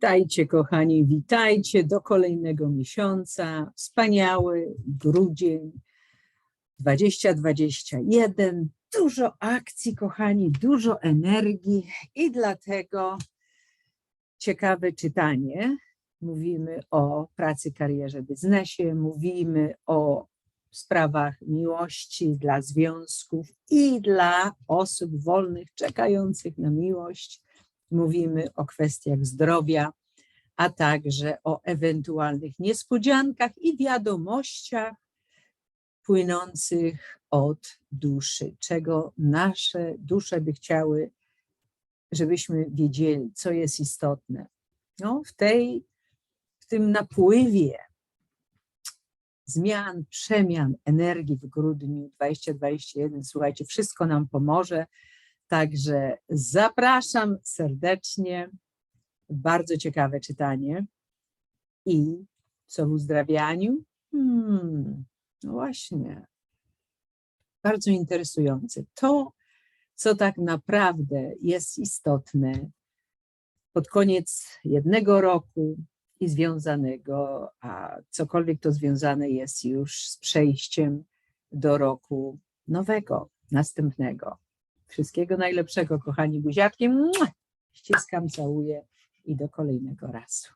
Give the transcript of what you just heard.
Witajcie, kochani, witajcie do kolejnego miesiąca. Wspaniały grudzień 2021. Dużo akcji, kochani, dużo energii i dlatego ciekawe czytanie. Mówimy o pracy, karierze, biznesie, mówimy o sprawach miłości dla związków i dla osób wolnych, czekających na miłość mówimy o kwestiach zdrowia, a także o ewentualnych niespodziankach i wiadomościach płynących od duszy, czego nasze dusze by chciały, żebyśmy wiedzieli, co jest istotne. No, w, tej, w tym napływie zmian, przemian energii w grudniu 2021, słuchajcie, wszystko nam pomoże. Także zapraszam serdecznie. Bardzo ciekawe czytanie. I co w uzdrawianiu? Hmm, no właśnie. Bardzo interesujące. To, co tak naprawdę jest istotne pod koniec jednego roku i związanego, a cokolwiek to związane jest już z przejściem do roku nowego, następnego. Wszystkiego najlepszego, kochani buziaczki. Ściskam, całuję i do kolejnego razu.